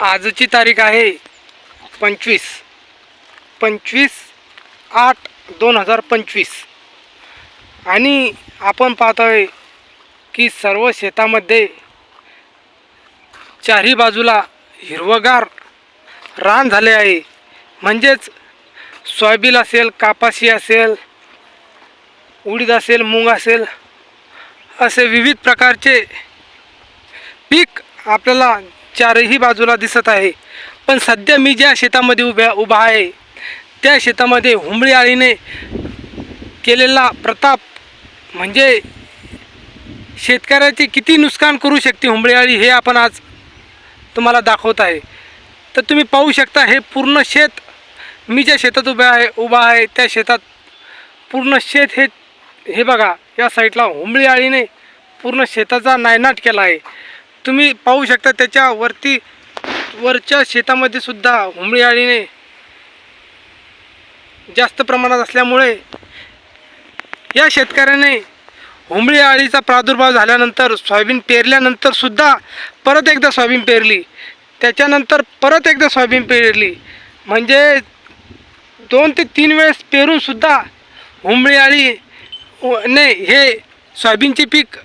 आजची तारीख आहे पंचवीस. पंचवीस आठ दोन हजार पंचवीस. आणि आपण पाहतोय की सर्व शेतामध्ये चारही बाजूला हिरवगार रान झाले आहे. म्हणजेच सोयाबीन असेल कापाशी असेल उडीद असेल मूग असेल असे विविध प्रकारचे पीक आपल्याला चारही बाजूला दिसत आहे. पण सध्या मी ज्या शेतामध्ये उभ्या उभा आहे त्या शेतामध्ये हुंबळी आळीने केलेला प्रताप म्हणजे शेतकऱ्याचे किती नुकसान करू शकते हुंबळी आळी हे आपण आज तुम्हाला दाखवत आहे. तर तुम्ही पाहू शकता हे पूर्ण शेत मी ज्या शेतात उभ्या आहे उभा आहे त्या शेतात पूर्ण शेत हे हे बघा या साईडला हुंबळी आळीने पूर्ण शेताचा नायनाट केला आहे. तुम्ही पाहू शकता त्याच्यावरती वरच्या शेतामध्ये सुद्धा हुंबळी आळीने जास्त प्रमाणात असल्यामुळे या शेतकऱ्याने हुंबळी आळीचा प्रादुर्भाव झाल्यानंतर सोयाबीन पेरल्यानंतर सुद्धा परत एकदा सोयाबीन पेरली. त्याच्यानंतर परत एकदा सोयाबीन पेरली. म्हणजे दोन ते तीन वेळेस पेरूनसुद्धा हुंबळी आळी ने हे सोयाबीनचे पीक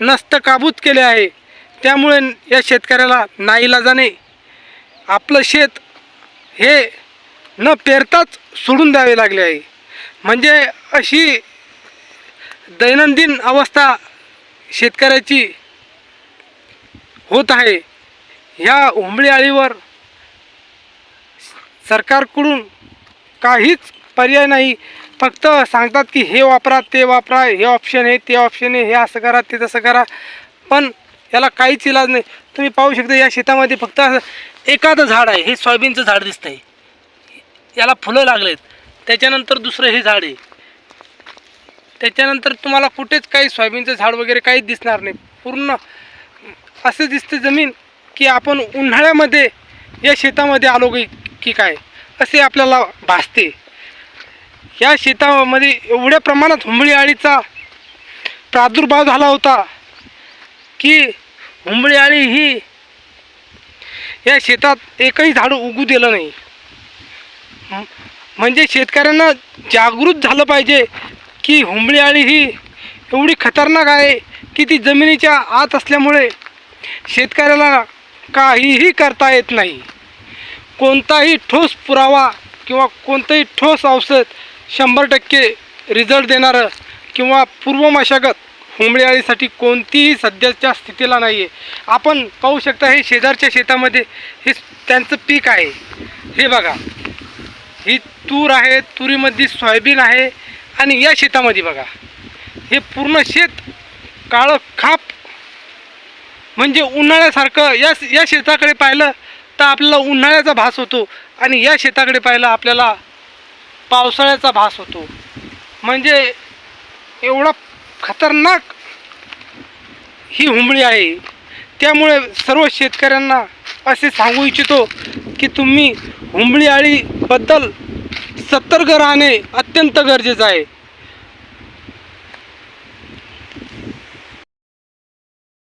नष्ट काबूत केले आहे. त्यामुळे या शेतकऱ्याला नाईलाजाने आपलं शेत हे न पेरताच सोडून द्यावे लागले आहे. म्हणजे अशी दैनंदिन अवस्था शेतकऱ्याची होत आहे. ह्या हुंबळी आळीवर सरकारकडून काहीच पर्याय नाही. फक्त सांगतात की हे वापरा ते वापरा हे ऑप्शन आहे ते ऑप्शन आहे हे असं करा ते तसं करा. पण याला काहीच इलाज नाही. तुम्ही पाहू शकता या शेतामध्ये फक्त एखादं झाड आहे. हे सोयाबीनचं झाड दिसतंय. याला फुलं लागलेत. त्याच्यानंतर दुसरं हे झाड आहे. त्याच्यानंतर तुम्हाला कुठेच काही सोयाबीनचं झाड वगैरे काहीच दिसणार नाही. पूर्ण असं दिसते जमीन की आपण उन्हाळ्यामध्ये या शेतामध्ये आलो की की काय? असे आपल्याला भासते. या शेतामध्ये एवढ्या प्रमाणात हुंबळी आळीचा प्रादुर्भाव झाला होता. की हुंबळी आळी ही या शेतात एकही झाडं उगू दिलं नाही. म्हणजे शेतकऱ्यांना जागृत झालं पाहिजे की हुंबळी आळी ही एवढी खतरनाक आहे की ती जमिनीच्या आत असल्यामुळे शेतकऱ्याला काहीही करता येत नाही. कोणताही ठोस पुरावा किंवा कोणतंही ठोस औषध शंभर टक्के रिझल्ट देणारं किंवा पूर्व मशागत हुंबळी कोणतीही सध्याच्या स्थितीला नाही आहे आपण पाहू शकता हे शेजारच्या शेतामध्ये हे त्यांचं पीक आहे. हे बघा. ही तूर आहे तुरीमध्ये सोयाबीन आहे आणि या शेतामध्ये बघा. हे पूर्ण शेत काळं खाप. म्हणजे उन्हाळ्यासारखं या या शेताकडे पाहिलं तर आपल्याला उन्हाळ्याचा भास होतो आणि या शेताकडे पाहिलं आपल्याला पावसाळ्याचा भास होतो. म्हणजे एवढा खतरनाक ही हुंबळी आहे. त्यामुळे सर्व शेतकऱ्यांना असे सांगू इच्छितो की तुम्ही हुंबळी आळीबद्दल सतर्क राहणे अत्यंत गरजेचं आहे.